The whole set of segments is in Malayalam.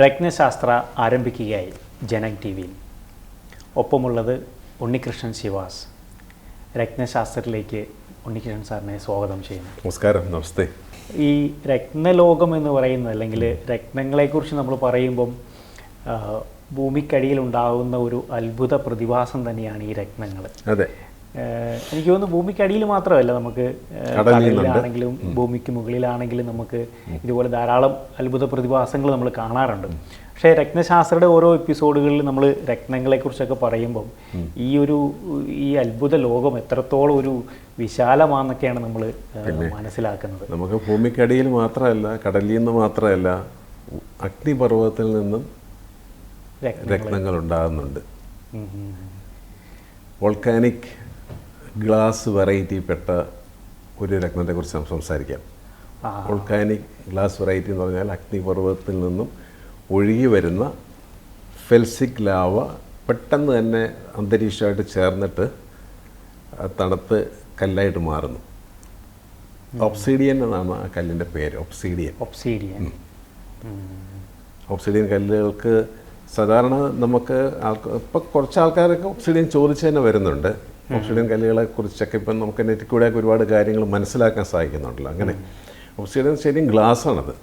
രത്നശാസ്ത്ര ആരംഭിക്കുകയായി ജനക് ടി വിയിൽ ഒപ്പമുള്ളത് ഉണ്ണികൃഷ്ണൻ ശിവാസ് രത്നശാസ്ത്രത്തിലേക്ക് ഉണ്ണികൃഷ്ണൻ സാറിനെ സ്വാഗതം ചെയ്യുന്നു. നമസ്കാരം നമസ്തേ. ഈ രത്നലോകം എന്ന് പറയുന്നത് അല്ലെങ്കിൽ രത്നങ്ങളെക്കുറിച്ച് നമ്മൾ പറയുമ്പം ഭൂമിക്കടിയിൽ ഉണ്ടാകുന്ന ഒരു അത്ഭുത പ്രതിഭാസം തന്നെയാണ് ഈ രത്നങ്ങൾ. അതെ. എനിക്ക് തോന്നുന്നു ഭൂമിക്കടിയിൽ മാത്രമല്ല നമുക്ക്. കടലിലാണെങ്കിലും ഭൂമിക്ക് മുകളിലാണെങ്കിലും നമുക്ക് ഇതുപോലെ ധാരാളം അത്ഭുത പ്രതിഭാസങ്ങൾ നമ്മൾ കാണാറുണ്ട്. പക്ഷേ രത്നശാസ്ത്രയുടെ ഓരോ എപ്പിസോഡുകളിൽ നമ്മൾ രത്നങ്ങളെക്കുറിച്ചൊക്കെ പറയുമ്പം ഈ ഒരു ഈ അത്ഭുത ലോകം എത്രത്തോളം ഒരു വിശാലമാണെന്നൊക്കെയാണ് നമ്മൾ മനസ്സിലാക്കുന്നത്. നമുക്ക് ഭൂമിക്കടിയിൽ മാത്രമല്ല കടലിൽ നിന്ന് മാത്രമല്ല അഗ്നിപർവതത്തിൽ നിന്നും രത്ന രത്നങ്ങൾ ഉണ്ടാകുന്നുണ്ട്. വോൾക്കാനിക് ഗ്ലാസ് വെറൈറ്റിപ്പെട്ട ഒരു രത്നത്തെക്കുറിച്ച് നമുക്ക് സംസാരിക്കാം. ഓൾക്കാനിക് ഗ്ലാസ് വെറൈറ്റി എന്ന് പറഞ്ഞാൽ അഗ്നിപർവതത്തിൽ നിന്നും ഒഴുകി വരുന്ന ഫെൽസിക് ലാവ പെട്ടെന്ന് തന്നെ അന്തരീക്ഷമായിട്ട് ചേർന്നിട്ട് തണുത്ത് കല്ലായിട്ട് മാറുന്നു. ഒബ്സീഡിയൻ എന്നാണ് ആ കല്ലിന്റെ പേര് ഒബ്സീഡിയൻ. ഒബ്സീഡിയൻ. ഒബ്സിഡിയൻ കല്ലുകൾക്ക് സാധാരണ നമുക്ക് ആൾക്കാർ ഇപ്പം കുറച്ച് ആൾക്കാരൊക്കെ ഒബ്സിഡിയൻ ചോദിച്ച് തന്നെ വരുന്നുണ്ട്. ഒബ്സിഡിയൻ കല്ലുകളെ കുറിച്ചൊക്കെ ഇപ്പം നമുക്ക് നെറ്റിൽ കൂടെ ഒരുപാട് കാര്യങ്ങൾ മനസ്സിലാക്കാൻ സാധിക്കുന്നുണ്ടല്ലോ അങ്ങനെ. ഒബ്സിഡിയൻ ശരിയും ഗ്ലാസ്സാണത്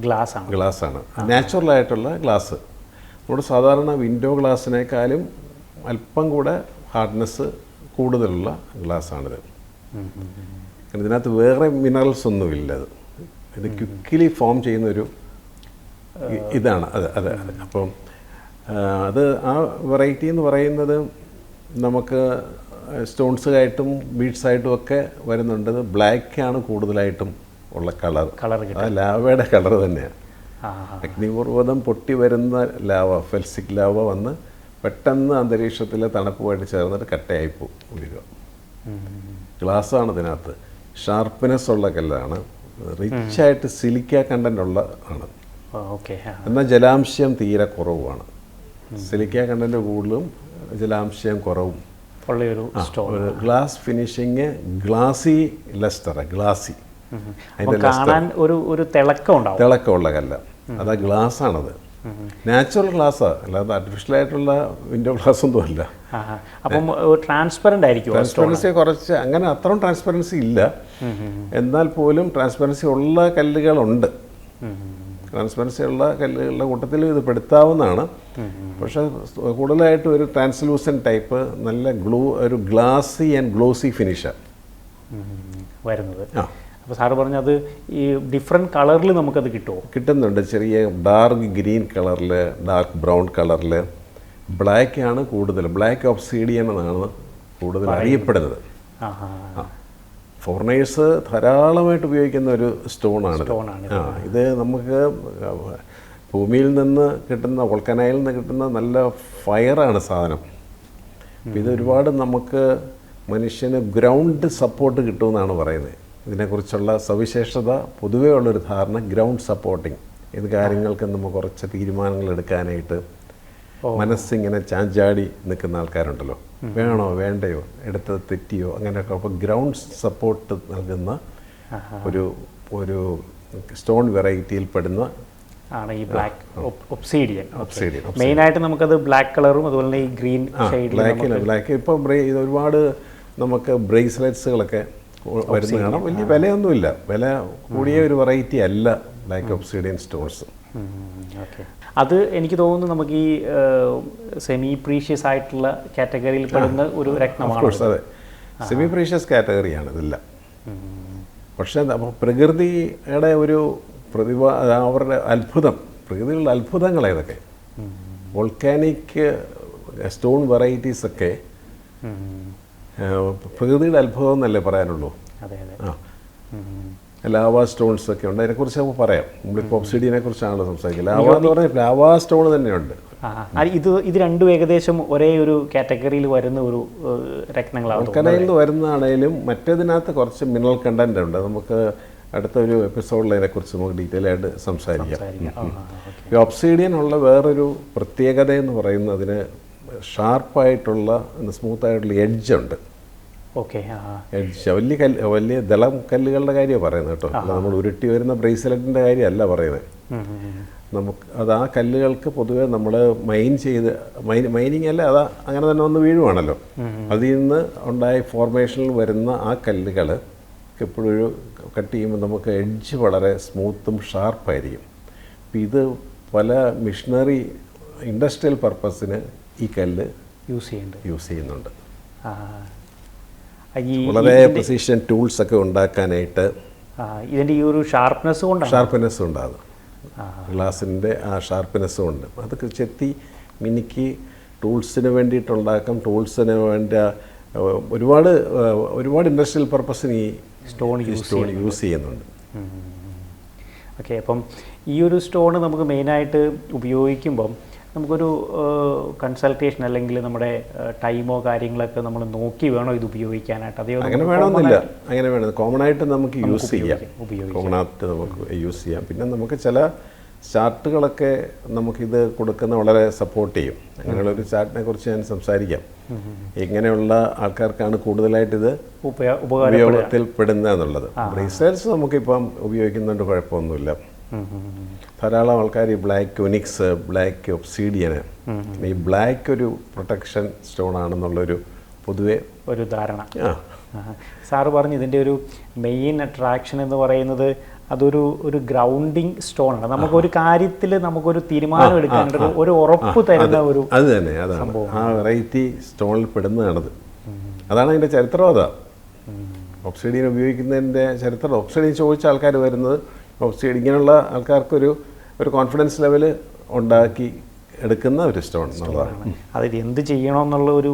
ഗ്ലാസ് ആണ്. ഗ്ലാസ് ആണ്. നാച്ചുറൽ ആയിട്ടുള്ള ഗ്ലാസ് നമ്മുടെ സാധാരണ വിൻഡോ ഗ്ലാസ്സിനേക്കാളും അല്പം കൂടെ ഹാർഡ്നെസ് കൂടുതലുള്ള ഗ്ലാസ് ആണിത്. ഇതിനകത്ത് വേറെ മിനറൽസ് ഒന്നുമില്ല അത്. ഇത് ക്വിക്കിലി ഫോം ചെയ്യുന്നൊരു ഇതാണ്. അത് അതെ അതെ. അപ്പം അത് ആ വെറൈറ്റി എന്ന് പറയുന്നത് നമുക്ക് സ്റ്റോൺസ് ബീഡ്സായിട്ടും ഒക്കെ വരുന്നുണ്ട്. ബ്ലാക്ക് ആണ് കൂടുതലായിട്ടും ഉള്ള കളർ. കളർ ലാവയുടെ കളർ തന്നെയാണ്. അഗ്നിപർവതം പൊട്ടി വരുന്ന ലാവ ഫെൽസിക് ലാവ വന്ന് പെട്ടെന്ന് അന്തരീക്ഷത്തിലെ തണുപ്പുമായിട്ട് ചേർന്നിട്ട് കട്ടയായി പോകും ഗ്ലാസ് ആണ്. ഗ്ലാസ്സാണ് ഇതിനകത്ത്. ഷാർപ്പ്നെസ് ഉള്ള കല്ലാണ്. റിച്ച് ആയിട്ട് സിലിക്ക കണ്ടന്റ് ഉള്ള ആണ്. എന്നാൽ ജലാംശം തീരെ കുറവുമാണ്. സിലിക്ക കണ്ടന്റ് കൂടുതലും ജലാംശം കുറവും. ഉള്ളൊരു stone glass finishing glassy lustre glassy. കാണാൻ ഒരു ഒരു തിളക്കം ഉണ്ടാവും. തിളക്കമുള്ള കല്ല. അതാ ഗ്ലാസ് ആണത് നാച്ചുറൽ ഗ്ലാസ് അല്ലാതെ ആർട്ടിഫിഷ്യൽ ആയിട്ടുള്ള വിൻഡോ ഗ്ലാസ് ഒന്നും അല്ല. അപ്പം ട്രാൻസ്പെറന്റ് ആയിരിക്കും ട്രാൻസ്പെറൻസി കുറച്ച് അങ്ങനെ അത്രയും ട്രാൻസ്പെറൻസി ഇല്ല. എന്നാൽ പോലും ട്രാൻസ്പെറൻസി ഉള്ള കല്ലുകളുണ്ട്. ട്രാൻസ്പെറൻസി ഉള്ള കല്ലുകളുടെ കൂട്ടത്തിൽ ഇത് പെടുത്താവുന്നതാണ്. പക്ഷേ കൂടുതലായിട്ട് ഒരു ട്രാൻസ്ലൂസൻ ടൈപ്പ് നല്ല ഗ്ലൂ ഒരു ഗ്ലാസി ആൻഡ് ഗ്ലോസി ഫിനിഷാണ് വരുന്നത്. അപ്പോൾ സാറ് പറഞ്ഞത് ഈ ഡിഫറെന്റ് കളറിൽ നമുക്കത് കിട്ടുമോ കിട്ടുന്നുണ്ട്. ചെറിയ ഡാർക്ക് ഗ്രീൻ കളറിൽ ഡാർക്ക് ബ്രൗൺ കളറിൽ ബ്ലാക്ക് ആണ് കൂടുതൽ ബ്ലാക്ക് ഓഫ് സീഡിയൻ എന്നാണ് കൂടുതൽ അറിയപ്പെടുന്നത്. ആ. ഫോറിനേഴ്സ് ധാരാളമായിട്ട് ഉപയോഗിക്കുന്ന ഒരു സ്റ്റോണാണ് സ്റ്റോണാണ് ആ ഇത് നമുക്ക് ഭൂമിയിൽ നിന്ന് കിട്ടുന്ന വോൾക്കനായിൽ നിന്ന് കിട്ടുന്ന നല്ല ഫയറാണ് സാധനം. ഇത് ഒരുപാട് നമുക്ക് മനുഷ്യന് ഗ്രൗണ്ട് സപ്പോർട്ട് കിട്ടുമെന്നാണ് പറയുന്നത്. ഇതിനെക്കുറിച്ചുള്ള സവിശേഷത പൊതുവേ ഉള്ളൊരു ധാരണ ഗ്രൗണ്ട് സപ്പോർട്ടിങ്. ഇത് കാര്യങ്ങൾക്ക് നമുക്ക് കുറച്ച് തീരുമാനങ്ങൾ എടുക്കാനായിട്ട് മനസ്സിങ്ങനെ ചാഞ്ചാടി നിൽക്കുന്ന ആൾക്കാരുണ്ടല്ലോ. വേണോ വേണ്ടയോ എടുത്തത് തെറ്റിയോ അങ്ങനെയൊക്കെ. അപ്പോൾ ഗ്രൗണ്ട് സപ്പോർട്ട് നൽകുന്ന ഒരു ഒരു സ്റ്റോൺ വെറൈറ്റിയിൽ പെടുന്ന ആണ് ഈ ബ്ലാക്ക് ഒപ്സീഡിയൻ മെയിനായിട്ട് നമുക്കത് ബ്ലാക്ക് കളറും അതുപോലെ തന്നെ ഈ ഗ്രീൻ ബ്ലാക്കിൽ ബ്ലാക്ക് ഇപ്പോൾ ഒരുപാട് നമുക്ക് ബ്രേസ്ലെറ്റ്സുകളൊക്കെ വരുന്ന കാണാം. വലിയ വിലയൊന്നുമില്ല. വില കൂടിയ ഒരു വെറൈറ്റി അല്ല ബ്ലാക്ക് ഒബ്സീഡിയൻ സ്റ്റോൺസ് അത് എനിക്ക് തോന്നുന്നു നമുക്ക് ഈ സെമി പ്രീഷ്യസ് ആയിട്ടുള്ള കാറ്റഗറിയിൽ പെടുന്ന ഒരു രത്നമാണ് അതെ. സെമി പ്രീഷ്യസ് കാറ്റഗറിയാണ് ഇതെല്ലാം പക്ഷേ പ്രകൃതിയുടെ ഒരു പ്രതിഭ അവരുടെ അത്ഭുതം പ്രകൃതിയിലുള്ള അത്ഭുതങ്ങൾ ഏതൊക്കെ? വോൾക്കാനിക് സ്റ്റോൺ വെറൈറ്റീസ് ഒക്കെ പ്രകൃതിയുടെ അത്ഭുതം എന്നല്ലേ പറയാനുള്ളൂ? അതെ അതെ. ആ. ലാവ സ്റ്റോൺസ് ഒക്കെ ഉണ്ട്. അതിനെക്കുറിച്ച് നമുക്ക് പറയാം. നമ്മളിപ്പോൾ ഒബ്സിഡിയനെ കുറിച്ചാണല്ലോ സംസാരിക്കുന്നത് ലാവ എന്ന് പറഞ്ഞാൽ ലാവ സ്റ്റോൺ തന്നെയുണ്ട്. ഇത് ഇത് രണ്ടും ഏകദേശം ഒരേ ഒരു കാറ്റഗറിയിൽ വരുന്ന ഒരു രക്തങ്ങളാണ് രത്നങ്ങളാണ്. കടയിൽ നിന്ന് വരുന്നതാണേലും മറ്റേതിനകത്ത് കുറച്ച് മിനറൽ കണ്ടന്റ് ഉണ്ട്. നമുക്ക് അടുത്ത ഒരു എപ്പിസോഡിൽ അതിനെക്കുറിച്ച് നമുക്ക് ഡീറ്റെയിൽ ആയിട്ട് സംസാരിക്കാം. ഈ ഒബ്സീഡിയൻ ഉള്ള വേറൊരു പ്രത്യേകത എന്ന് പറയുന്നതിന് ഷാർപ്പായിട്ടുള്ള സ്മൂത്ത് ആയിട്ടുള്ള എഡ്ജ് ഉണ്ട്. വലിയ കല്ല് വലിയ ദളം കല്ലുകളുടെ കാര്യമാണ് പറയുന്നത് കേട്ടോ. നമ്മൾ ഉരുട്ടി വരുന്ന ബ്രേസ്ലെറ്റിന്റെ കാര്യമല്ല പറയുന്നത്. നമുക്ക് അത് ആ കല്ലുകൾക്ക് പൊതുവേ നമ്മൾ മൈൻ ചെയ്ത് മൈൻ മൈനിങ് അല്ല അത് അങ്ങനെ തന്നെ വന്ന് വീഴുവാണല്ലോ. അതിൽ നിന്ന് ഉണ്ടായ ഫോർമേഷനിൽ വരുന്ന ആ കല്ലുകൾ എപ്പോഴും ഒരു കട്ട് ചെയ്യുമ്പോൾ നമുക്ക് എഡ്ജ് വളരെ സ്മൂത്തും ഷാർപ്പായിരിക്കും അപ്പം ഇത് പല മിഷനറി ഇൻഡസ്ട്രിയൽ പർപ്പസിന് ഈ കല്ല് യൂസ് ചെയ്യുന്നുണ്ട്. യൂസ് ചെയ്യുന്നുണ്ട്. ഈ വളരെ പ്രസിഷൻ ടൂൾസ് ഒക്കെ ഉണ്ടാക്കാനായിട്ട് ഇതിന്റെ ഈ ഒരു ഷാർപ്നെസ് കൊണ്ടാണ് ഷാർപ്പ്നെസ്സും ഉണ്ടാകും ഗ്ലാസിന്റെ ആ ഷാർപ്പ്നെസ്സും ഉണ്ട് അതൊക്കെ ചെത്തി മിനിക്ക് ടൂൾസിന് വേണ്ടിയിട്ടുണ്ടാക്കാം ടൂൾസിന് വേണ്ട ഒരുപാട് ഒരുപാട് ഇൻഡസ്ട്രിയൽ പർപ്പസിന് ഈ സ്റ്റോൺ സ്റ്റോൺ യൂസ് ചെയ്യുന്നുണ്ട് ഓക്കെ അപ്പം ഈ ഒരു സ്റ്റോൺ നമുക്ക് മെയിനായിട്ട് ഉപയോഗിക്കുമ്പം നമുക്കൊരു കൺസൾട്ടേഷൻ അല്ലെങ്കിൽ നമ്മുടെ ടൈമോ കാര്യങ്ങളൊക്കെ നമ്മൾ നോക്കി വേണോ ഇത് ഉപയോഗിക്കാനായിട്ട്? അതേ അങ്ങനെ വേണമെന്നില്ല. അങ്ങനെ വേണം. കോമൺ ആയിട്ട് നമുക്ക് യൂസ് ചെയ്യാം. കോമൺ ആയിട്ട് നമുക്ക് യൂസ് ചെയ്യാം. പിന്നെ നമുക്ക് ചില ചാർട്ടുകളൊക്കെ നമുക്കിത് കൊടുക്കുന്ന വളരെ സപ്പോർട്ട് ചെയ്യും. അങ്ങനെയുള്ള ഒരു ചാർട്ടിനെ കുറിച്ച് ഞാൻ സംസാരിക്കാം. ഇങ്ങനെയുള്ള ആൾക്കാർക്കാണ് കൂടുതലായിട്ട് ഉപയോഗത്തിൽ പെടുന്നത് എന്നുള്ളത്. റീസേർച്ച് നമുക്കിപ്പം ഉപയോഗിക്കുന്നതുകൊണ്ട് കുഴപ്പമൊന്നുമില്ല. ധാരാളം ആൾക്കാർ ഈ ബ്ലാക്ക് ഒനിക്സ് ബ്ലാക്ക് ഒബ്സീഡിയന് ഈ ബ്ലാക്ക് ഒരു പ്രൊട്ടക്ഷൻ സ്റ്റോൺ ആണെന്നുള്ളൊരു പൊതുവെ ഒരു ധാരണ. സാറ് പറഞ്ഞു ഇതിന്റെ ഒരു മെയിൻ അട്രാക്ഷൻ എന്ന് പറയുന്നത് അതൊരു ഒരു ഗ്രൗണ്ടിങ് സ്റ്റോൺ ആണ്. നമുക്കൊരു കാര്യത്തിൽ നമുക്കൊരു തീരുമാനം എടുക്കാനുള്ള ഒരു- ഒരു ഉറപ്പ് തരുന്ന ഒരു അത് തന്നെ അതാണ്. ആ വെറൈറ്റി സ്റ്റോണിൽ പെടുന്നതാണത്. അതാണ് അതിന്റെ ചരിത്രം അതാ. ഒബ്സിഡിയൻ ഉപയോഗിക്കുന്നതിന്റെ ചരിത്രം. ഒബ്സിഡിയൻ ചോദിച്ച ആൾക്കാർ വരുന്നത് ഒബ്സിഡിയൻ ഇങ്ങനെയുള്ള ആൾക്കാർക്കൊരു ഒരു കോൺഫിഡൻസ് ലെവൽ ഉണ്ടാക്കി എടുക്കുന്ന ഒരു സ്റ്റോൺ എന്നുള്ളതാണ്. അതിൽ എന്ത് ചെയ്യണമെന്നുള്ള ഒരു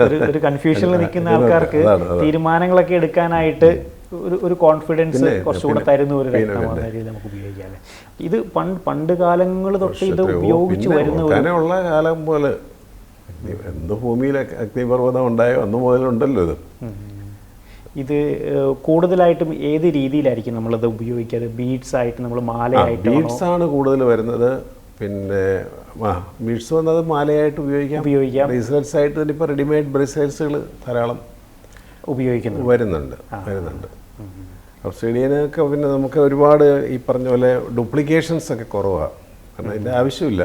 ഒരു- ഒരു കൺഫ്യൂഷനിൽ നിൽക്കുന്ന ആൾക്കാർക്ക്. തീരുമാനങ്ങളൊക്കെ എടുക്കാനായിട്ട് ഒരു ഒരു കോൺഫിഡൻസ് കുറച്ചുകൂടെ തരുന്ന ഒരു രീതിയിൽ നമുക്ക് ഉപയോഗിക്കാം ഇത് പണ്ട് പണ്ട് കാലങ്ങൾ തൊട്ട് ഇത് ഉപയോഗിച്ച് വരുന്ന ഉള്ള കാലം പോലെ എന്ത് ഭൂമിയിൽ അഗ്നിപർവതം ഉണ്ടായോ? അന്ന് മുതലുണ്ടല്ലോ ഇത്. ഇത് കൂടുതലായിട്ടും ഏത് രീതിയിലായിരിക്കും നമ്മളത് ഉപയോഗിക്കുന്നത് ബീഡ്സ് ആയിട്ട് നമ്മൾ മാലയായിട്ട് ബീഡ്സ് ആണ് കൂടുതൽ വരുന്നത്. പിന്നെ ബീഡ്സ് വന്നത് മാലയായിട്ട് ഉപയോഗിക്കാം. ഉപയോഗിക്കാം. ബ്രേസ്ലെറ്റ്സ് ആയിട്ട് തന്നെ ഇപ്പോൾ റെഡിമെയ്ഡ് ബ്രേസ്ലെറ്റ്സുകൾ ധാരാളം ഉപയോഗിക്കുന്നു. വരുന്നുണ്ട് വരുന്നുണ്ട്. ഓസ്ട്രേലിയനൊക്കെ പിന്നെ നമുക്ക് ഒരുപാട് ഈ പറഞ്ഞ പോലെ ഡ്യൂപ്ലിക്കേഷൻസ് ഒക്കെ കുറവാണ് കാരണം അതിന്റെ ആവശ്യമില്ല.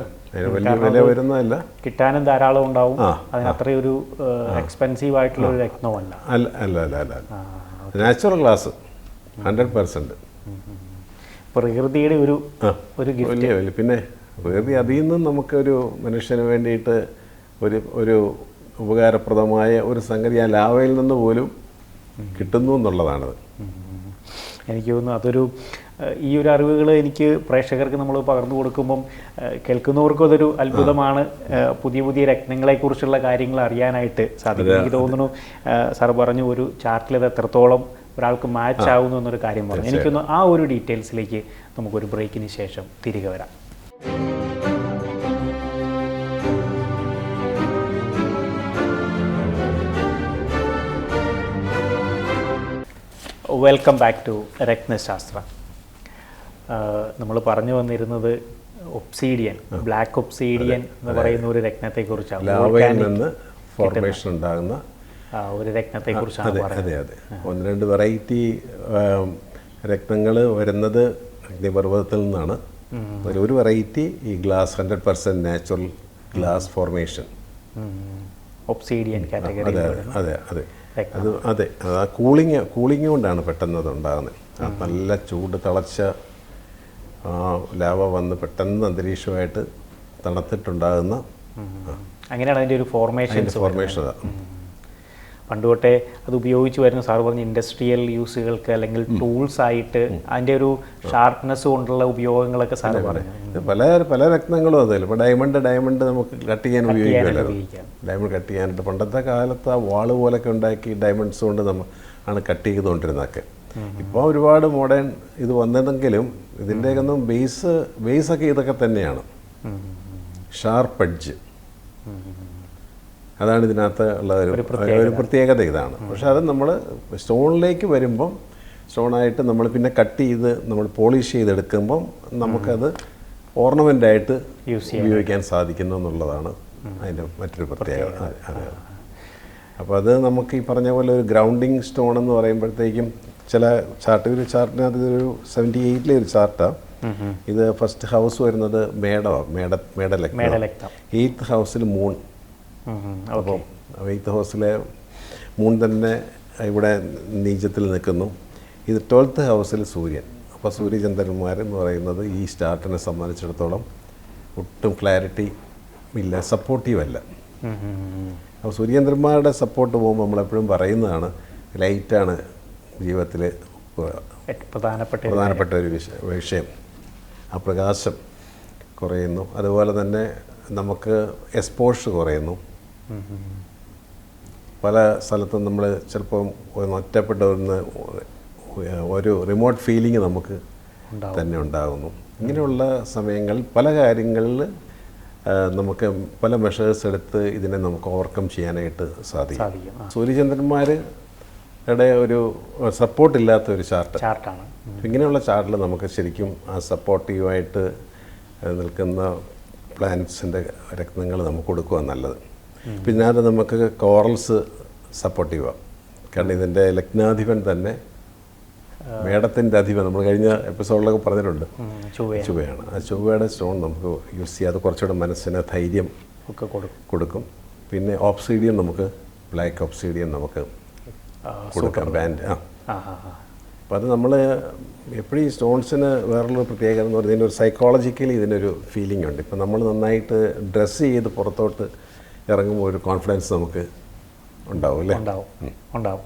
വില വരുന്നതല്ല. കിട്ടാനും ധാരാളം ഉണ്ടാവും. അതിനത്രയും അതിന് അത്രയൊരു എക്സ്പെൻസീവ് ആയിട്ടുള്ള ഒരു രത്നമല്ല. അല്ല അല്ല അല്ല അല്ല. നാച്ചുറൽ ഗ്ലാസ് ഹൺഡ്രഡ് പെർസെന്റ് പ്രകൃതിയുടെ ഒരു ഒരു വലിയ വലിയ പിന്നെ പ്രകൃതി അതിൽ നിന്നും നമുക്കൊരു മനുഷ്യന് വേണ്ടിയിട്ട് ഒരു ഒരു ഉപകാരപ്രദമായ ഒരു സംഗതി ആ ലാവയിൽ നിന്ന് പോലും കിട്ടുന്നു എന്നുള്ളതാണത്. എനിക്ക് തോന്നുന്നു അതൊരു ഈ ഒരു അറിവുകൾ എനിക്ക് പ്രേക്ഷകർക്ക് നമ്മൾ പകർന്നു കൊടുക്കുമ്പം കേൾക്കുന്നവർക്കും അതൊരു അത്ഭുതമാണ്. പുതിയ പുതിയ രത്നങ്ങളെക്കുറിച്ചുള്ള കാര്യങ്ങൾ അറിയാനായിട്ട് സാധിക്കും. എനിക്ക് തോന്നുന്നു സാർ പറഞ്ഞു ഒരു ചാർട്ടിൽ ഇത് എത്രത്തോളം ഒരാൾക്ക് മാച്ച് ആവുന്നു എന്നൊരു കാര്യം പറഞ്ഞു. എനിക്കൊന്ന് ആ ഒരു ഡീറ്റെയിൽസിലേക്ക് നമുക്കൊരു ബ്രേക്കിന് ശേഷം തിരികെ വരാം. Welcome back to Ratnashastra. നമ്മൾ പറഞ്ഞു വന്നിരുന്നത് ഒപ്സീഡിയൻ ബ്ലാക്ക് ഒപ്സീഡിയൻ എന്ന് പറയുന്ന ഒരു രത്നത്തെ കുറിച്ചാണ് നിന്ന് ഫോർമേഷൻ ഉണ്ടാകുന്ന ഒരു രത്നത്തെ കുറിച്ചാണ് അതെ അതെ. ഒന്ന് രണ്ട് വെറൈറ്റി രക്തങ്ങൾ വരുന്നത് അഗ്നിപർവതത്തിൽ നിന്നാണ്. ഒരു വെറൈറ്റി ഈ glass hundred percent natural glass formation obsidian category അതെ അതെ അതെ. അതെ കൂളിങ് കൂളിങ് കൊണ്ടാണ് പെട്ടെന്ന് അത് ഉണ്ടാകുന്നത്. നല്ല ചൂട് തിളച്ച ആ ലാവ വന്ന് പെട്ടെന്ന് അന്തരീക്ഷമായിട്ട് തണുത്തിട്ടുണ്ടാകുന്ന അങ്ങനെയാണ് അതിന്റെ ഒരു ഫോർമേഷൻ ഫോർമേഷൻ പണ്ട് തൊട്ടേ അത് ഉപയോഗിച്ച് വരുന്ന സാർ പറഞ്ഞ ഇൻഡസ്ട്രിയൽ യൂസുകൾക്ക് അല്ലെങ്കിൽ ടൂൾസ് ആയിട്ട് അതിന്റെ ഒരു ഷാർപ്നെസ് കൊണ്ടുള്ള ഉപയോഗങ്ങളൊക്കെ സാർ പറഞ്ഞു പല പല രത്നങ്ങളും അതല്ല ഇപ്പോൾ ഡയമണ്ട് ഡയമണ്ട് നമുക്ക് കട്ട് ചെയ്യാൻ ഉപയോഗിക്കുമല്ലോ. ഉപയോഗിക്കാം. ഡയമണ്ട് കട്ട് ചെയ്യാനായിട്ട് പണ്ടത്തെ കാലത്ത് ആ വാൾ പോലൊക്കെ ഉണ്ടാക്കി ഡയമണ്ട്സ് കൊണ്ട് നമ്മൾ ആണ് കട്ട് ചെയ്തുകൊണ്ടിരുന്നതൊക്കെ. ഇപ്പോൾ ഒരുപാട് മോഡേൺ ഇത് വന്നതെങ്കിലും ഇതിന്റെയൊക്കെ ഒന്നും ബേസ് ബേസൊക്കെ ഇതൊക്കെ തന്നെയാണ്. Sharp edge. അതാണ് ഇതിനകത്ത് ഉള്ള ഒരു പ്രത്യേകത. ഇതാണ്. പക്ഷെ അത് നമ്മൾ സ്റ്റോണിലേക്ക് വരുമ്പം സ്റ്റോണായിട്ട് നമ്മൾ പിന്നെ കട്ട് ചെയ്ത് നമ്മൾ പോളിഷ് ചെയ്തെടുക്കുമ്പം നമുക്കത് ഓർണമെന്റായിട്ട് യൂസ് ഉപയോഗിക്കാൻ സാധിക്കുന്നു എന്നുള്ളതാണ് അതിന്റെ മറ്റൊരു പ്രത്യേകത. അപ്പോൾ അത് നമുക്ക് ഈ പറഞ്ഞ പോലെ ഒരു ഗ്രൗണ്ടിങ് സ്റ്റോൺ എന്ന് പറയുമ്പോഴത്തേക്കും ചില ചാർട്ട് ഒരു ചാർട്ടിനകത്ത് ഒരു സെവന്റി എയ്റ്റിലെ ഒരു ചാർട്ടാണ് ഇത് ഫസ്റ്റ് ഹൗസ് വരുന്നത് മേടമാണ് മേട മേടലഗ്നം. എയ്ത്ത് ഹൗസിൽ മൂൺ അപ്പം എയ്ത്ത് ഹൗസിലെ മൂൺ തന്നെ ഇവിടെ നീചത്തിൽ നിൽക്കുന്നു. ഇത് ട്വൽത്ത് ഹൗസിൽ സൂര്യൻ. അപ്പോൾ സൂര്യചന്ദ്രന്മാർ എന്ന് പറയുന്നത് ഈ സ്റ്റാർട്ടിനെ സംബന്ധിച്ചിടത്തോളം ഒട്ടും ക്ലാരിറ്റി ഇല്ല സപ്പോർട്ടീവ് അല്ല. അപ്പോൾ സൂര്യചന്ദ്രന്മാരുടെ സപ്പോർട്ട് പോകുമ്പോൾ നമ്മളെപ്പോഴും പറയുന്നതാണ് ലൈറ്റാണ് ജീവിതത്തിൽ ഏറ്റവും പ്രധാനപ്പെട്ട പ്രധാനപ്പെട്ട ഒരു വിഷ- വിഷയം. ആ പ്രകാശം കുറയുന്നു. അതുപോലെ തന്നെ നമുക്ക് എക്സ്പോഷർ കുറയുന്നു. പല സ്ഥലത്തും നമ്മൾ ചിലപ്പം ഒന്ന് ഒറ്റപ്പെട്ട ഒന്ന് ഒരു റിമോട്ട് ഫീലിംഗ് നമുക്ക്. തന്നെ ഉണ്ടാകുന്നു. ഇങ്ങനെയുള്ള സമയങ്ങളിൽ പല കാര്യങ്ങളിൽ നമുക്ക് പല മെഷേഴ്സ് എടുത്ത് ഇതിനെ നമുക്ക് ഓവർകം ചെയ്യാനായിട്ട് സാധിക്കും. സാധിക്കും. ആ ഒരു സപ്പോർട്ട് ഇല്ലാത്ത ഒരു ചാർട്ട് ചാർട്ടാണ്. ഇങ്ങനെയുള്ള ചാർട്ടിൽ നമുക്ക് ശരിക്കും ആ സപ്പോർട്ടീവായിട്ട് നിൽക്കുന്ന പ്ലാനറ്റ്സിന്റെ രത്നങ്ങൾ നമുക്ക് കൊടുക്കുക നല്ലത്. പിന്നെ അത് നമുക്ക് കോറൽസ് സപ്പോർട്ടീവാണ് കാരണം ഇതിന്റെ ലഗ്നാധിപൻ തന്നെ മേടത്തിന്റെ അധിപൻ. നമ്മൾ കഴിഞ്ഞ എപ്പിസോഡിലൊക്കെ പറഞ്ഞിട്ടുണ്ട്. ചുവയാണ് ആ ചൊവ്വയുടെ സ്റ്റോൺ നമുക്ക് യൂസ് ചെയ്യാം. അത് കുറച്ചുകൂടെ മനസ്സിന് ധൈര്യം ഒക്കെ കൊടുക്കും. പിന്നെ ഓപ്സീഡിയം നമുക്ക് ബ്ലാക്ക് ഓപ്സീഡിയം നമുക്ക് കൊടുക്കാം ബാൻഡ് ആ. അപ്പോൾ അത് നമ്മൾ എപ്പോഴും ഈ സ്റ്റോൺസിന് വേറൊരു പ്രത്യേകത എന്ന് പറയുന്നത് ഇതിനൊരു സൈക്കോളജിക്കലി ഇതിനൊരു ഫീലിംഗ് ഉണ്ട്. ഇപ്പം നമ്മൾ നന്നായിട്ട് ഡ്രസ്സ് ചെയ്ത് പുറത്തോട്ട് ഇറങ്ങുമ്പോൾ ഒരു കോൺഫിഡൻസ് നമുക്ക് ഉണ്ടാവും അല്ലേ? ഉണ്ടാവും. ഉണ്ടാവും.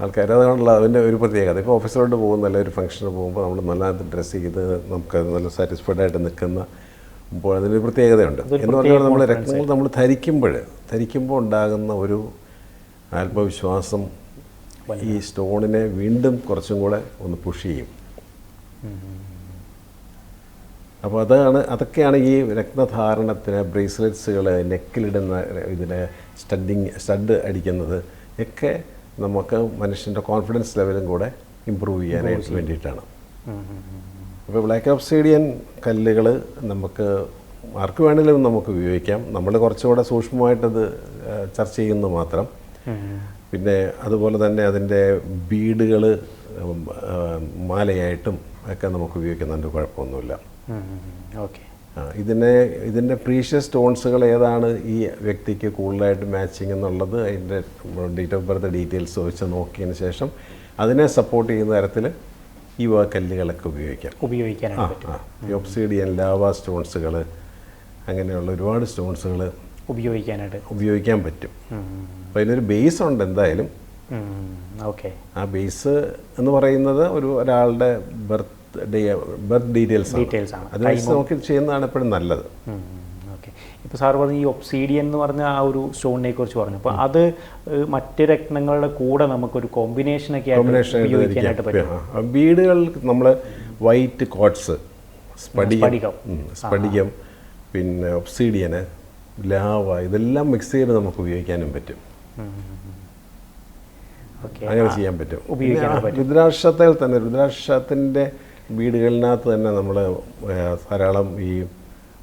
ആൾക്കാർ അതാണല്ലോ അതിന്റെ ഒരു പ്രത്യേകത. ഇപ്പോൾ ഓഫീസിലോട്ട് പോകുന്ന അല്ലെങ്കിൽ ഒരു ഫംഗ്ഷന് പോകുമ്പോൾ നമ്മൾ നല്ലതായിട്ട് ഡ്രസ്സ് ചെയ്ത് നമുക്ക് നല്ല സാറ്റിസ്ഫൈഡ് ആയിട്ട് നിൽക്കുന്ന അപ്പോൾ അതിനൊരു പ്രത്യേകതയുണ്ട്. എന്ന് പറഞ്ഞാൽ നമ്മൾ രക്തങ്ങൾ നമ്മൾ ധരിക്കുമ്പോൾ ധരിക്കുമ്പോൾ ഉണ്ടാകുന്ന ഒരു ആത്മവിശ്വാസം ഈ സ്റ്റോണിനെ വീണ്ടും കുറച്ചും കൂടെ ഒന്ന് പുഷ് ചെയ്യും. അപ്പോൾ അതാണ് അതൊക്കെയാണ് ഈ രക്തധാരണത്തിന് ബ്രേസ്ലെറ്റ്സുകൾ നെക്കിലിടുന്ന ഇതിന് സ്റ്റഡിങ് സ്റ്റഡ് അടിക്കുന്നത് ഒക്കെ നമുക്ക് മനുഷ്യന്റെ കോൺഫിഡൻസ് ലെവലും കൂടെ ഇമ്പ്രൂവ് ചെയ്യാനായിട്ട് വേണ്ടിയിട്ടാണ്. അപ്പോൾ ബ്ലാക്ക് ഓപ്സീഡിയൻ കല്ലുകൾ നമുക്ക് ആർക്ക് വേണമെങ്കിലും നമുക്ക് ഉപയോഗിക്കാം. നമ്മൾ കുറച്ചുകൂടെ സൂക്ഷ്മമായിട്ടത് ചർച്ച ചെയ്യുന്നു മാത്രം. പിന്നെ അതുപോലെ തന്നെ അതിന്റെ ബീഡുകൾ മാലയായിട്ടും ഒക്കെ നമുക്ക് ഉപയോഗിക്കുന്നുണ്ട് കുഴപ്പമൊന്നുമില്ല. ഓക്കെ. ആ, ഇതിനെ ഇതിന്റെ പ്രീഷ്യസ് സ്റ്റോൺസുകൾ ഏതാണ് ഈ വ്യക്തിക്ക് കൂടുതലായിട്ട് മാച്ചിങ് എന്നുള്ളത് അതിന്റെ ഡേറ്റ് ഓഫ് ബർത്ത് ഡീറ്റെയിൽസ് വെച്ച് നോക്കിയതിന് ശേഷം അതിനെ സപ്പോർട്ട് ചെയ്യുന്ന തരത്തിൽ ഈ വക കല്ലുകളൊക്കെ ഉപയോഗിക്കാം. ഉപയോഗിക്കാൻ ആ ഒബ്സീഡിയൻ ലാവ സ്റ്റോൺസുകൾ അങ്ങനെയുള്ള ഒരുപാട് സ്റ്റോൺസുകൾ ഉപയോഗിക്കാനായിട്ട്. ഉപയോഗിക്കാൻ പറ്റും. അപ്പോൾ അതിനൊരു ബേസ് ഉണ്ട് എന്തായാലും. ഓക്കെ. ആ ബേസ് എന്ന് പറയുന്നത് ഒരു ഒരാളുടെ birthday birth details details ആണ്. അത് നോക്കി ചെയ്യുന്നതാണ് എപ്പോഴും നല്ലത്. ഓക്കെ. ഇപ്പോൾ സാർ പറഞ്ഞ ഈ ഒബ്സീഡിയൻ എന്ന് പറഞ്ഞ ആ ഒരു സ്റ്റോണിനെ കുറിച്ച് പറഞ്ഞു. അപ്പോൾ അത് മറ്റ് രത്നങ്ങളുടെ കൂടെ നമുക്കൊരു കോമ്പിനേഷനൊക്കെ കോമ്പിനേഷൻ ഉപയോഗിക്കാനായിട്ട് പറ്റും. വീടുകളിൽ നമ്മൾ വൈറ്റ് കോട്ട്സ് സ്പടികം. സ്പടികം. പിന്നെ ഒബ്സീഡിയന് ലാവ ഇതെല്ലാം മിക്സ് ചെയ്ത് നമുക്ക് ഉപയോഗിക്കാനും പറ്റും. അങ്ങനെ ചെയ്യാൻ പറ്റും. രുദ്രാക്ഷത്തിൽ തന്നെ രുദ്രാക്ഷത്തിന്റെ വീടുകളിനകത്ത് തന്നെ നമ്മൾ ധാരാളം ഈ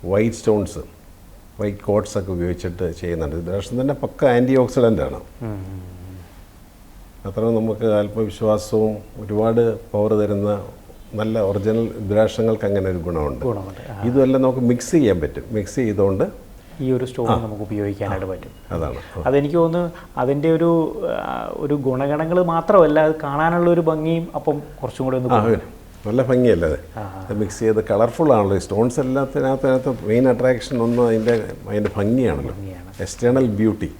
വൈറ്റ് സ്റ്റോൺസ് വൈറ്റ് കോട്ട്സ് ഒക്കെ ഉപയോഗിച്ചിട്ട് ചെയ്യുന്നുണ്ട്. രുദ്രാക്ഷം തന്നെ പക്ക ആന്റി ഓക്സിഡന്റ് ആണ്. അത്ര നമുക്ക് ആത്മവിശ്വാസവും ഒരുപാട് പവർ തരുന്ന നല്ല ഒറിജിനൽ രുദ്രാക്ഷങ്ങൾക്ക് അങ്ങനെ ഒരു ഗുണമുണ്ട്. ഇതുമെല്ലാം നമുക്ക് മിക്സ് ചെയ്യാൻ പറ്റും. മിക്സ് ചെയ്തുകൊണ്ട് ഈ ഒരു സ്റ്റോറി നമുക്ക് ഉപയോഗിക്കാനായിട്ട് പറ്റും. അതാണ്. അതെനിക്ക് തോന്നുന്നു അതിന്റെ ഒരു ഒരു ഗുണഗണങ്ങൾ മാത്രമല്ല അത് കാണാനുള്ള ഒരു ഭംഗിയും അപ്പം കുറച്ചും കൂടെ ഒന്ന് നല്ല ഭംഗിയല്ലേ അത്? മിക്സ് ചെയ്ത് കളർഫുൾ ആണല്ലോ. ഈ സ്റ്റോൺസ് എല്ലാത്തിനകത്തിനകത്ത് മെയിൻ അട്രാക്ഷൻ ഒന്ന് അതിന്റെ അതിന്റെ ഭംഗിയാണല്ലോ. എക്സ്റ്റേണൽ ബ്യൂട്ടി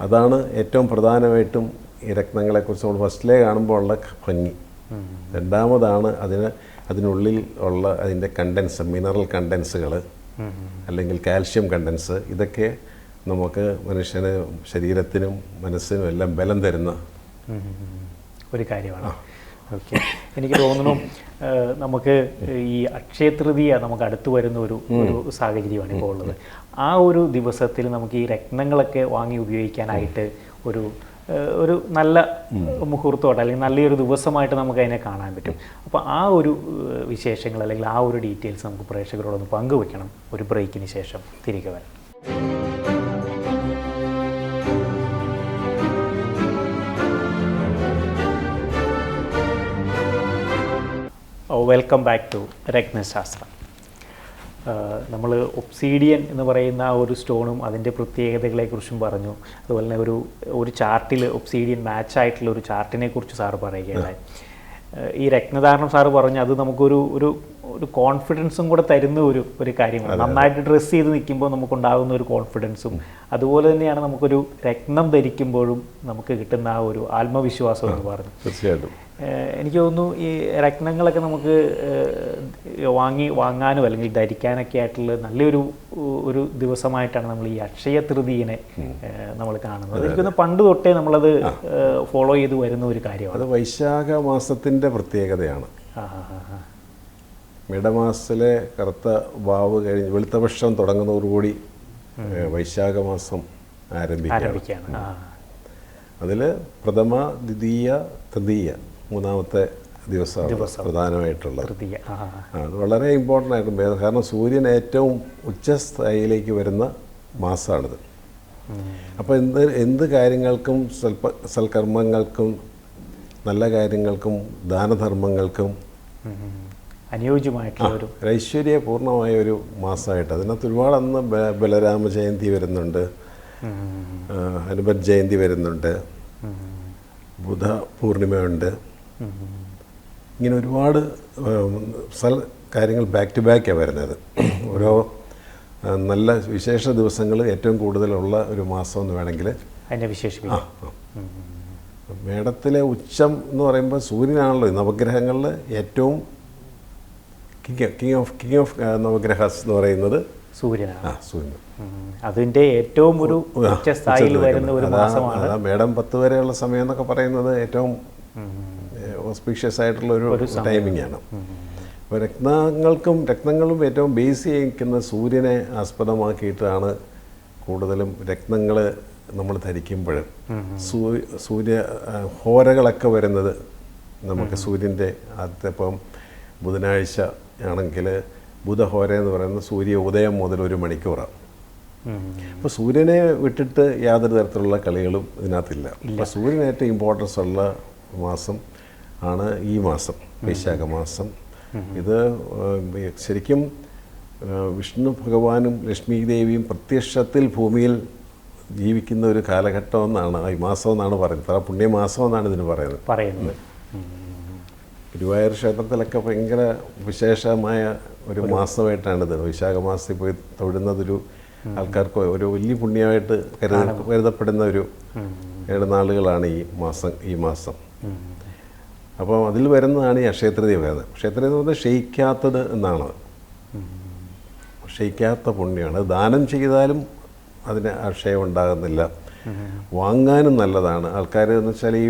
അതാണ് ഏറ്റവും പ്രധാനമായിട്ടും ഈ രത്നങ്ങളെക്കുറിച്ച് നമ്മൾ ഫസ്റ്റിലേ കാണുമ്പോൾ ഉള്ള ഭംഗി. രണ്ടാമതാണ് അതിന് അതിനുള്ളിൽ ഉള്ള അതിന്റെ കണ്ടൻസ് മിനറൽ കണ്ടൻസുകൾ അല്ലെങ്കിൽ കാൽഷ്യം കണ്ടൻസ് ഇതൊക്കെ നമുക്ക് മനുഷ്യന് ശരീരത്തിനും മനസ്സിനും എല്ലാം ബലം തരുന്ന. ഒരു കാര്യമാണ്. ഓക്കെ. എനിക്ക് തോന്നുന്നു നമുക്ക് ഈ അക്ഷയ തൃതീയ നമുക്ക് അടുത്തു വരുന്ന ഒരു ഒരു സാഹചര്യമാണ് ഇപ്പോൾ ഉള്ളത്. ആ ഒരു ദിവസത്തിൽ നമുക്ക് ഈ രത്നങ്ങളൊക്കെ വാങ്ങി ഉപയോഗിക്കാനായിട്ട് ഒരു ഒരു നല്ല മുഹൂർത്തമായിട്ട് അല്ലെങ്കിൽ നല്ലൊരു ദിവസമായിട്ട് നമുക്ക് അതിനെ കാണാൻ പറ്റും. അപ്പോൾ ആ ഒരു വിശേഷങ്ങൾ അല്ലെങ്കിൽ ആ ഒരു ഡീറ്റെയിൽസ് നമുക്ക് പ്രേക്ഷകരോടൊന്ന് പങ്കുവെക്കണം ഒരു ബ്രേക്കിന് ശേഷം. തിരികെ വരാം. Welcome back to Ratnashastram. നമ്മൾ ഒബ്സീഡിയൻ എന്ന് പറയുന്ന ആ ഒരു സ്റ്റോണും അതിന്റെ പ്രത്യേകതകളെക്കുറിച്ചും പറഞ്ഞു. അതുപോലെ തന്നെ ഒരു ഒരു ചാർട്ടിൽ ഒബ്സീഡിയൻ മാച്ച് ആയിട്ടുള്ള ഒരു ചാർട്ടിനെ കുറിച്ച് സാറ് പറയുകയുണ്ടായി. ഈ രക്തധാരണം സാറ് പറഞ്ഞു അത് നമുക്കൊരു ഒരു ഒരു കോൺഫിഡൻസും കൂടെ തരുന്ന ഒരു ഒരു കാര്യമാണ്. നന്നായിട്ട് ഡ്രസ്സ് ചെയ്ത് നിൽക്കുമ്പോൾ നമുക്കുണ്ടാകുന്ന ഒരു കോൺഫിഡൻസും അതുപോലെ തന്നെയാണ് നമുക്കൊരു രത്നം ധരിക്കുമ്പോഴും നമുക്ക് കിട്ടുന്ന ആ ഒരു ആത്മവിശ്വാസം എന്ന് പറഞ്ഞു. തീർച്ചയായിട്ടും. എനിക്ക് തോന്നുന്നു ഈ രത്നങ്ങളൊക്കെ നമുക്ക് വാങ്ങി വാങ്ങാനും അല്ലെങ്കിൽ ധരിക്കാനൊക്കെ ആയിട്ടുള്ള നല്ലൊരു ഒരു ദിവസമായിട്ടാണ് നമ്മൾ ഈ അക്ഷയ തൃതീയനെ നമ്മൾ കാണുന്നത്. എനിക്കൊന്ന് പണ്ട് തൊട്ടേ നമ്മളത് ഫോളോ ചെയ്ത് വരുന്ന ഒരു കാര്യമാണ്. അത് വൈശാഖ മാസത്തിന്റെ പ്രത്യേകതയാണ്. മിടമാസത്തിലെ. കറുത്ത വാവ് കഴിഞ്ഞ് വെളുത്തപക്ഷം തുടങ്ങുന്നതോടുകൂടി വൈശാഖ മാസം ആരംഭിക്കുകയാണ്. അതിൽ പ്രഥമ ദ്വിതീയ തൃതീയ മൂന്നാമത്തെ ദിവസമാണ് ദിവസം. പ്രധാനമായിട്ടുള്ളത്. അത് വളരെ ഇമ്പോർട്ടന്റ് ആയിട്ടും ഭേദം. കാരണം സൂര്യൻ ഏറ്റവും ഉച്ചസ്ഥായിലേക്ക് വരുന്ന മാസമാണിത് അപ്പോൾ എന്ത് എന്ത് കാര്യങ്ങൾക്കും സൽപ സൽക്കർമ്മങ്ങൾക്കും നല്ല കാര്യങ്ങൾക്കും ദാനധർമ്മങ്ങൾക്കും. അനുയോജ്യമായിട്ടുള്ള ഒരു ഒരു ഐശ്വര്യപൂർണമായ ഒരു മാസമായിട്ട് അതിനകത്ത് ഒരുപാട് അന്ന് ബലരാമ ജയന്തി വരുന്നുണ്ട്. ഹനുമത് ജയന്തി വരുന്നുണ്ട്. ബുധ പൂർണിമയുണ്ട്. ഇങ്ങനെ ഒരുപാട് സ്ഥല കാര്യങ്ങൾ ബാക്ക് ടു ബാക്കാണ് വരുന്നത്. ഓരോ നല്ല വിശേഷ ദിവസങ്ങൾ ഏറ്റവും കൂടുതലുള്ള ഒരു മാസം എന്ന് വേണമെങ്കിൽ അതിനെ വിശേഷിപ്പിക്കും. മേടത്തിലെ ഉച്ചം എന്ന് പറയുമ്പോൾ സൂര്യനാണല്ലോ നവഗ്രഹങ്ങളിൽ ഏറ്റവും king king of king of നവഗ്രഹസ് എന്ന് പറയുന്നത് സൂര്യനാണ്. ആ സൂര്യൻ ഉം. അതിന്റെ ഏറ്റവും ഒരു ഉച്ചസ്ഥായിയിൽ വരുന്ന ഒരു മാസമാണ്. മേടം പത്ത് വരെയുള്ള സമയം എന്നൊക്കെ പറയുന്നത് ഏറ്റവും ഓസ്പീഷ്യസ് ആയിട്ടുള്ള ഒരു ടൈമിംഗ് ആണ്. അപ്പോൾ രത്നങ്ങൾക്കും രത്നങ്ങളും ഏറ്റവും ബേസ് ചെയ്യിക്കുന്ന സൂര്യനെ ആസ്പദമാക്കിയിട്ടാണ് കൂടുതലും രത്നങ്ങൾ നമ്മൾ ധരിക്കുമ്പോൾ. സൂ സൂര്യ ഹോരകളൊക്കെ വരുന്നത് നമുക്ക് സൂര്യന്റെ ആദ്യത്തെ ഇപ്പം ബുധനാഴ്ച ആണെങ്കിൽ ബുധഹോര എന്ന് പറയുന്നത് സൂര്യ ഉദയം മുതൽ ഒരു മണിക്കൂറാണ്. അപ്പോൾ സൂര്യനെ വിട്ടിട്ട് യാതൊരു തരത്തിലുള്ള കളികളും ഇതിനകത്തില്ല. അപ്പോൾ സൂര്യന് ഏറ്റവും ഇമ്പോർട്ടൻസ് ഉള്ള മാസം ആണ് ഈ മാസം വൈശാഖ മാസം. ഇത് ശരിക്കും വിഷ്ണു ഭഗവാനും ലക്ഷ്മി ദേവിയും പ്രത്യക്ഷത്തിൽ ഭൂമിയിൽ ജീവിക്കുന്ന ഒരു കാലഘട്ടം എന്നാണ് ഈ മാസം എന്നാണ് പറയുന്നത്. പുണ്യമാസം എന്നാണ് ഇതിന് പറയുന്നത്. പറയുന്നത്. ഗുരുവായൂർ ക്ഷേത്രത്തിലൊക്കെ ഭയങ്കര വിശേഷമായ ഒരു മാസമായിട്ടാണിത് വൈശാഖ മാസത്തിൽ പോയി തൊഴുന്നതൊരു ആൾക്കാർക്ക് ഒരു വലിയ പുണ്യമായിട്ട് കരുത കരുതപ്പെടുന്ന ഒരു ഏഴ് നാളുകളാണ് ഈ മാസം ഈ മാസം. അപ്പോൾ അതിൽ വരുന്നതാണ് ഈ അക്ഷയതൃതി വരുന്നത് എന്ന് പറഞ്ഞാൽ ക്ഷയിക്കാത്തത് എന്നാണ് ക്ഷയിക്കാത്ത പുണ്യമാണ് ദാനം ചെയ്താലും അതിന് അക്ഷയം ഉണ്ടാകുന്നില്ല. വാങ്ങാനും നല്ലതാണ്. ആൾക്കാർ എന്ന് വെച്ചാൽ ഈ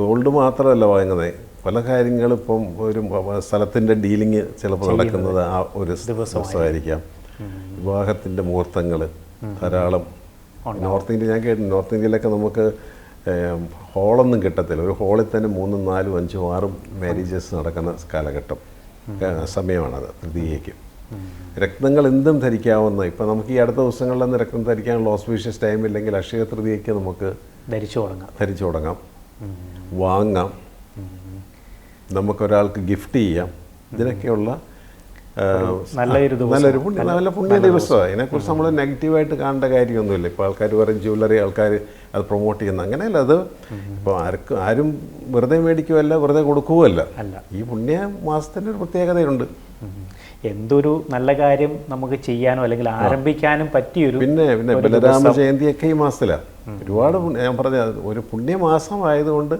ഗോൾഡ് മാത്രമല്ല വാങ്ങുന്നത്. പല കാര്യങ്ങളും ഇപ്പം ഒരു സ്ഥലത്തിന്റെ ഡീലിങ് ചിലപ്പോൾ നടക്കുന്നത് ആ ഒരു ദിവസമായിരിക്കാം. വിവാഹത്തിന്റെ മുഹൂർത്തങ്ങൾ ധാരാളം. നോർത്ത് ഇന്ത്യ ഞാൻ കേട്ടു നോർത്ത് ഇന്ത്യയിലൊക്കെ നമുക്ക് ഹോളൊന്നും കിട്ടത്തില്ല. ഒരു ഹോളിൽ തന്നെ മൂന്നും നാലും അഞ്ചും ആറും മാരേജസ് നടക്കുന്ന കാലഘട്ടം സമയമാണത് തൃതീയയ്ക്ക് രക്തങ്ങൾ എന്തും ധരിക്കാവുന്ന ഇപ്പം നമുക്ക് ഈ അടുത്ത ദിവസങ്ങളിലൊന്നും രക്തം ധരിക്കാനുള്ള ഓസ്പീഷ്യസ് ടൈം ഇല്ലെങ്കിൽ അക്ഷയ തൃതീയയ്ക്ക് നമുക്ക് ധരിച്ചു തുടങ്ങാം. ധരിച്ചു തുടങ്ങാം. വാങ്ങാം. നമുക്കൊരാൾക്ക് ഗിഫ്റ്റ് ചെയ്യാം. ഇതിനൊക്കെയുള്ള നല്ലൊരു നല്ല പുണ്യ ദിവസമാണ് ഇതിനെക്കുറിച്ച് നമ്മൾ നെഗറ്റീവായിട്ട് കാണേണ്ട കാര്യമൊന്നുമില്ല. ഇപ്പോൾ ആൾക്കാർ പറയും ജ്വല്ലറി ആൾക്കാർ അത് പ്രൊമോട്ട് ചെയ്യുന്ന അങ്ങനെയല്ല. അത് ഇപ്പോൾ ആർക്കും ആരും വെറുതെ മേടിക്കുകയല്ല വെറുതെ കൊടുക്കുകയല്ല. ഈ പുണ്യ മാസത്തിന്റെ ഒരു പ്രത്യേകതയുണ്ട്. എന്തൊരു നല്ല കാര്യം നമുക്ക് ചെയ്യാനോ അല്ലെങ്കിൽ ആരംഭിക്കാനും പറ്റിയൊരു പിന്നെ പിന്നെ ബലരാമ ജയന്തിയൊക്കെ ഈ മാസത്തിലാണ് ഒരുപാട് ഞാൻ പറഞ്ഞ ഒരു പുണ്യമാസം ആയതുകൊണ്ട്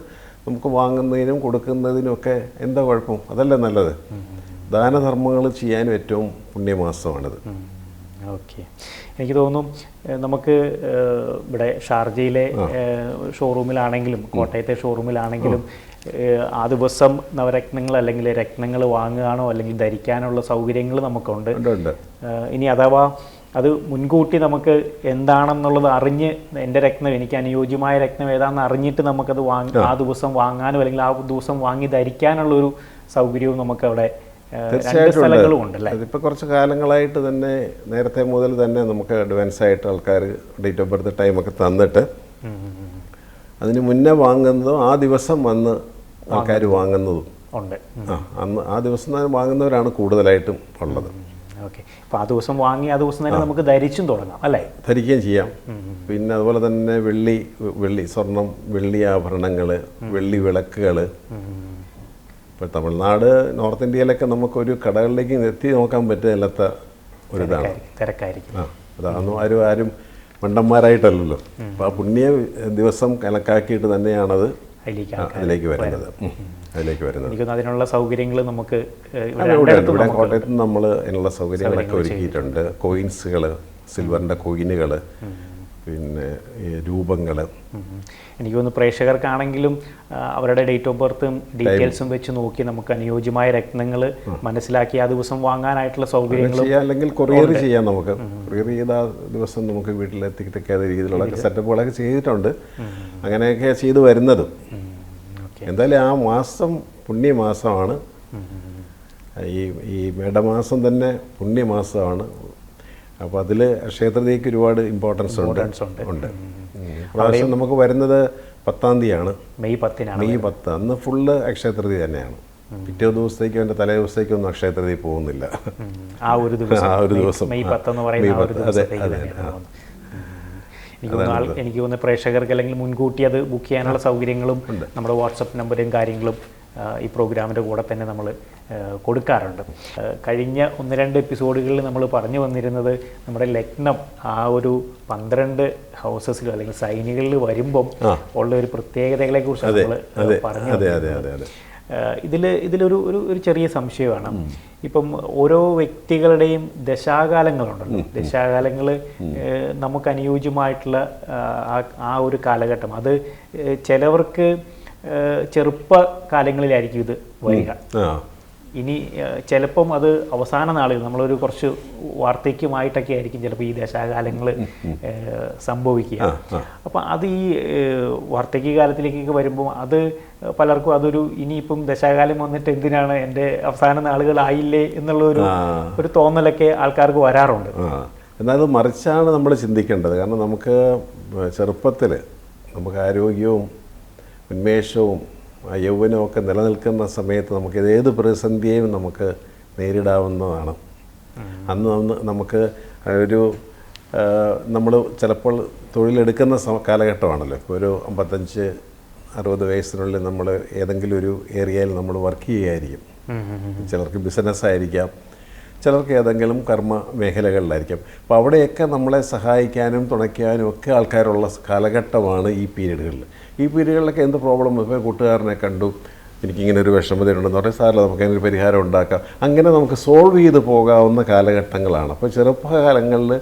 നമുക്ക് വാങ്ങുന്നതിനും കൊടുക്കുന്നതിനും ഒക്കെ എന്താ കുഴപ്പം? അതല്ലേ നല്ലത്. ദാനധർമ്മങ്ങൾ ചെയ്യാനും ഏറ്റവും പുണ്യമാസമാണിത്. ഓക്കെ. എനിക്ക് തോന്നുന്നു നമുക്ക് ഇവിടെ ഷാർജയിലെ ഷോറൂമിലാണെങ്കിലും കോട്ടയത്തെ ഷോറൂമിലാണെങ്കിലും ആ ദിവസം നവരത്നങ്ങൾ അല്ലെങ്കിൽ രത്നങ്ങൾ വാങ്ങുകയാണോ അല്ലെങ്കിൽ ധരിക്കാനുള്ള സൗകര്യങ്ങൾ നമുക്കുണ്ട്. ഇനി അഥവാ അത് മുൻകൂട്ടി നമുക്ക് എന്താണെന്നുള്ളത് അറിഞ്ഞ് എന്റെ രത്നം എനിക്ക് അനുയോജ്യമായ രത്നം ഏതാണെന്ന് അറിഞ്ഞിട്ട് നമുക്കത് വാങ്ങി ആ. ദിവസം വാങ്ങാനോ അല്ലെങ്കിൽ ആ ദിവസം വാങ്ങി ധരിക്കാനുള്ള ഒരു സൗകര്യവും നമുക്ക് അവിടെ ഏഹ് രണ്ട് തീർച്ചയായിട്ടും അതിപ്പോൾ കുറച്ച് കാലങ്ങളായിട്ട് തന്നെ നേരത്തെ മുതൽ തന്നെ നമുക്ക് അഡ്വാൻസ് ആയിട്ട് ആൾക്കാർ ഡേറ്റ് ഓഫ് ബർത്ത് ടൈമൊക്കെ തന്നിട്ട്. അതിന് മുന്നേ വാങ്ങുന്നതും ആ ദിവസം വന്ന് ആൾക്കാർ വാങ്ങുന്നതും ഉണ്ട്. ആ അന്ന് ആ ദിവസം തന്നെ വാങ്ങുന്നവരാണ് കൂടുതലായിട്ടും ഉള്ളത്. ഓക്കെ. അപ്പോൾ ആ ദിവസം വാങ്ങി ആ ദിവസം തന്നെ നമുക്ക് ധരിച്ചും തുടങ്ങാം അല്ലേ? ധരിക്കുകയും ചെയ്യാം. പിന്നെ അതുപോലെ തന്നെ വെള്ളി വെള്ളി സ്വർണം വെള്ളി ആഭരണങ്ങൾ വെള്ളി വിളക്കുകൾ ഇപ്പോൾ തമിഴ്നാട് നോർത്ത് ഇന്ത്യയിലൊക്കെ നമുക്കൊരു കടകളിലേക്ക് എത്തി നോക്കാൻ പറ്റില്ലാത്ത ഒരിതാണ് തിരക്കായിരിക്കും- ആ അതാണ് ആരും ആരും മണ്ടന്മാരായിട്ടല്ലല്ലോ. അപ്പോൾ ആ പുണ്യ ദിവസം കണക്കാക്കിയിട്ട് തന്നെയാണത് അതിലേക്ക് വരുന്നത്. അതിലേക്ക് വരുന്നത്. അതിനുള്ള സൗകര്യങ്ങൾ നമുക്ക് ഇവിടെ കോട്ടയത്ത് നമ്മൾ അതിനുള്ള സൗകര്യങ്ങളൊക്കെ ഒരുക്കിയിട്ടുണ്ട്. കോയിൻസുകൾ സിൽവറിന്റെ കോയിനുകൾ പിന്നെ ഈ രൂപങ്ങൾ. എനിക്ക് തോന്നുന്നു പ്രേക്ഷകർക്കാണെങ്കിലും അവരുടെ ഡേറ്റ് ഓഫ് ബർത്തും ഡീറ്റെയിൽസും വെച്ച് നോക്കി നമുക്ക് അനുയോജ്യമായ രത്നങ്ങൾ മനസ്സിലാക്കി ആ ദിവസം വാങ്ങാനായിട്ടുള്ള സൗകര്യങ്ങൾ അല്ലെങ്കിൽ കൊറിയർ ചെയ്യാം നമുക്ക്. കൊറിയർ ചെയ്ത ആ ദിവസം നമുക്ക് വീട്ടിലെത്തിക്കാത്ത രീതിയിലുള്ള സെറ്റപ്പുകളൊക്കെ ചെയ്തിട്ടുണ്ട്. അങ്ങനെയൊക്കെ ചെയ്തു വരുന്നതും. എന്തായാലും ആ മാസം പുണ്യമാസമാണ്. ഈ ഈ മേടമാസം തന്നെ പുണ്യമാസമാണ്. അപ്പോൾ അതിൽ ക്ഷേത്രതയ്ക്ക് ഒരുപാട് ഇമ്പോർട്ടൻസ് ഉണ്ട്. ഉണ്ട്. പ്രാവശ്യം നമുക്ക് വരുന്നത് പത്താം തീയതിയാണ്. മെയ് പത്തിനാണ് മെയ് പത്ത്. അന്ന് ഫുള്ള് അക്ഷയതൃതി തന്നെയാണ്. പിറ്റേ ദിവസത്തേക്കും എന്റെ തലേ ദിവസത്തേക്കും ഒന്നും അക്ഷയതൃതി പോകുന്നില്ല. ആ ഒരു ദിവസം. ആ ഒരു ദിവസം. മെയ് പത്ത്. എന്ന് പറയുന്നത്. അതെ, അതെ, തോന്നുന്നു എനിക്ക് തോന്നുന്നു പ്രേക്ഷകർക്ക് അല്ലെങ്കിൽ മുൻകൂട്ടി അത് ബുക്ക് ചെയ്യാനുള്ള സൗകര്യങ്ങളും നമ്മുടെ വാട്സപ്പ് നമ്പറും കാര്യങ്ങളും ഈ പ്രോഗ്രാമിന്റെ കൂടെ തന്നെ നമ്മൾ കൊടുക്കാറുണ്ട്. കഴിഞ്ഞ ഒന്ന് രണ്ട് എപ്പിസോഡുകളിൽ നമ്മൾ പറഞ്ഞു വന്നിരുന്നത് നമ്മുടെ ലഗ്നം ആ ഒരു പന്ത്രണ്ട് ഹൗസസിൽ അല്ലെങ്കിൽ സൈനികളിൽ വരുമ്പം ഉള്ള ഒരു പ്രത്യേകതകളെ കുറിച്ച് നമ്മൾ പറഞ്ഞു ഇതിൽ ഇതിലൊരു ഒരു ഒരു ചെറിയ സംശയമാണ്. ഇപ്പം ഓരോ വ്യക്തികളുടെയും ദശാകാലങ്ങളുണ്ടല്ലോ. ദശാകാലങ്ങൾ നമുക്ക് അനുയോജ്യമായിട്ടുള്ള ആ, ഒരു കാലഘട്ടം. അത് ചിലവർക്ക് ചെറുപ്പ കാലങ്ങളിലായിരിക്കും ഇത് വരിക. ഇനി ചിലപ്പം അത് അവസാന നാളിൽ നമ്മളൊരു കുറച്ച് വാർദ്ധക്യമായിട്ടൊക്കെ ആയിരിക്കും ചിലപ്പോൾ ഈ ദശാകാലങ്ങൾ സംഭവിക്കുക. അപ്പം അത് ഈ വാർദ്ധക്യകാലത്തിലേക്കൊക്കെ വരുമ്പോൾ അത് പലർക്കും അതൊരു ഇനിയിപ്പം ദശാകാലം വന്നിട്ട് എന്തിനാണ് എന്റെ അവസാന നാളുകളായില്ലേ എന്നുള്ള ഒരു ഒരു തോന്നലൊക്കെ ആൾക്കാർക്ക് വരാറുണ്ട്. എന്നാൽ അത് മറിച്ചാണ് നമ്മൾ ചിന്തിക്കേണ്ടത്. കാരണം നമുക്ക് ചെറുപ്പത്തിൽ നമുക്ക് ആരോഗ്യവും ഉന്മേഷവും ആ യൗവനമൊക്കെ നിലനിൽക്കുന്ന സമയത്ത് നമുക്ക് ഏത് പ്രതിസന്ധിയെയും നമുക്ക് നേരിടാവുന്നതാണ്. അന്ന് അന്ന് നമുക്ക് ഒരു നമ്മൾ ചിലപ്പോൾ തൊഴിലെടുക്കുന്ന സമ- കാലഘട്ടമാണല്ലോ. ഇപ്പോൾ ഒരു അമ്പത്തഞ്ച് അറുപത് വയസ്സിനുള്ളിൽ നമ്മൾ ഏതെങ്കിലും ഒരു ഏരിയയിൽ നമ്മൾ വർക്ക് ചെയ്യുകയായിരിക്കും. ചിലർക്ക് ബിസിനസ് ആയിരിക്കാം ചിലർക്ക് ഏതെങ്കിലും കർമ്മ മേഖലകളിലായിരിക്കും. അപ്പോൾ അവിടെയൊക്കെ നമ്മളെ സഹായിക്കാനും തുണയ്ക്കാനും ഒക്കെ ആൾക്കാരുള്ള കാലഘട്ടമാണ് ഈ പീരീഡുകളിൽ ഈ പീരീഡുകളിലൊക്കെ എന്ത് പ്രോബ്ലം ഇപ്പോൾ കൂട്ടുകാരനെ കണ്ടു. എനിക്കിങ്ങനെ ഒരു വിഷമതയുണ്ടെന്ന് പറഞ്ഞാൽ സാറില്ല നമുക്ക് അതിനൊരു പരിഹാരം ഉണ്ടാക്കാം. അങ്ങനെ നമുക്ക് സോൾവ് ചെയ്ത് പോകാവുന്ന കാലഘട്ടങ്ങളാണ്. അപ്പോൾ ചെറുപ്പകാലങ്ങളിൽ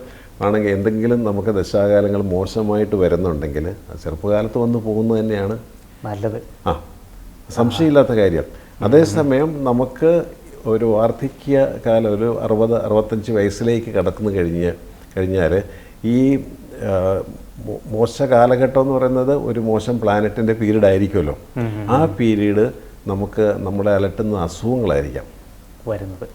ആണെങ്കിൽ എന്തെങ്കിലും നമുക്ക് ദശാകാലങ്ങൾ മോശമായിട്ട് വരുന്നുണ്ടെങ്കിൽ ചെറുപ്പകാലത്ത് വന്ന് പോകുന്നത് തന്നെയാണ്. നല്ലത്. ആ സംശയമില്ലാത്ത കാര്യം. അതേസമയം നമുക്ക് ഒരു വാർദ്ധക്യ കാലം ഒരു അറുപത് അറുപത്തഞ്ച് വയസ്സിലേക്ക് കടക്കുന്നു കഴിഞ്ഞ് കഴിഞ്ഞാൽ ഈ മോശ കാലഘട്ടം എന്ന് പറയുന്നത് ഒരു മോശം പ്ലാനറ്റിന്റെ പീരീഡ് ആയിരിക്കുമല്ലോ ആ പീരീഡ് നമുക്ക് നമ്മളെ അലട്ടുന്ന അസുഖങ്ങളായിരിക്കാം. വരുന്നത്.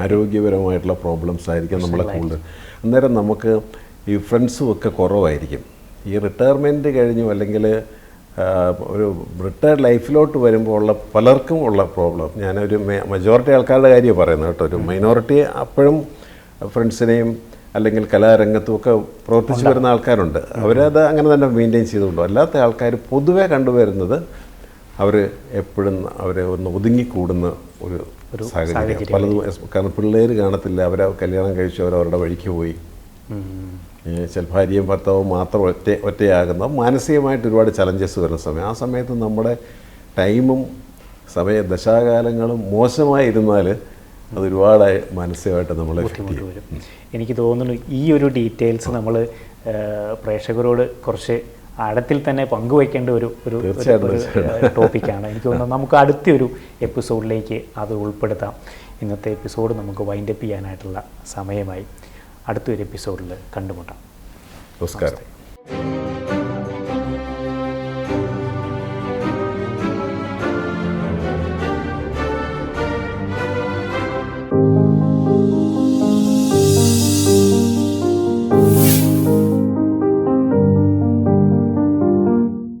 ആരോഗ്യപരമായിട്ടുള്ള പ്രോബ്ലംസ് ആയിരിക്കും നമ്മളെ കൂടുതൽ. അന്നേരം നമുക്ക് ഈ ഫ്രണ്ട്സും ഒക്കെ കുറവായിരിക്കും. ഈ റിട്ടയർമെന്റ് കഴിഞ്ഞു അല്ലെങ്കിൽ ഒരു റിട്ടയർഡ് ലൈഫിലോട്ട് വരുമ്പോൾ ഉള്ള പലർക്കും ഉള്ള പ്രോബ്ലം. ഞാനൊരു മെജോറിറ്റി ആൾക്കാരുടെ കാര്യമാണ് പറയുന്നത് കേട്ടോ. ഒരു മൈനോറിറ്റി അപ്പോഴും ഫ്രണ്ട്സിനെയും അല്ലെങ്കിൽ കലാരംഗത്തും ഒക്കെ പ്രവർത്തിച്ചു വരുന്ന ആൾക്കാരുണ്ട്. അവരത് അങ്ങനെ തന്നെ മെയിന്റെയിൻ ചെയ്തുകൊണ്ടു അല്ലാത്ത ആൾക്കാർ പൊതുവേ കണ്ടുവരുന്നത് അവർ എപ്പോഴും അവരെ ഒന്ന് ഒതുങ്ങിക്കൂടുന്ന ഒരു സാഹചര്യം പലതും കാരണം പിള്ളേർ കാണത്തില്ല. അവരെ കല്യാണം കഴിച്ചു അവരവരുടെ അവരുടെ വഴിക്ക് പോയി. ചില ഭാര്യയും ഭർത്താവും മാത്രം ഒറ്റ ഒറ്റയാകുന്ന മാനസികമായിട്ട് ഒരുപാട് ചലഞ്ചസ് വരുന്ന സമയം. ആ സമയത്ത് നമ്മുടെ ടൈമും സമയ ദശാകാലങ്ങളും മോശമായിരുന്നാൽ അത് ഒരുപാട് മാനസികമായിട്ട് നമ്മളെ affect വരും. എനിക്ക് തോന്നുന്നു ഈ ഒരു ഡീറ്റെയിൽസ് നമ്മൾ പ്രേക്ഷകരോട് കുറച്ച് ആഴത്തിൽ തന്നെ പങ്കുവയ്ക്കേണ്ട ഒരു ഒരു ടോപ്പിക്കാണ് എനിക്ക് തോന്നുന്നു നമുക്ക് അടുത്ത ഒരു എപ്പിസോഡിലേക്ക് അത് ഉൾപ്പെടുത്താം. ഇന്നത്തെ എപ്പിസോഡ് നമുക്ക് വൈൻഡപ്പ് ചെയ്യാനായിട്ടുള്ള സമയമായി അടുത്തൊരു എപ്പിസോഡിൽ കണ്ടുമുട്ടാം. നമസ്കാരം.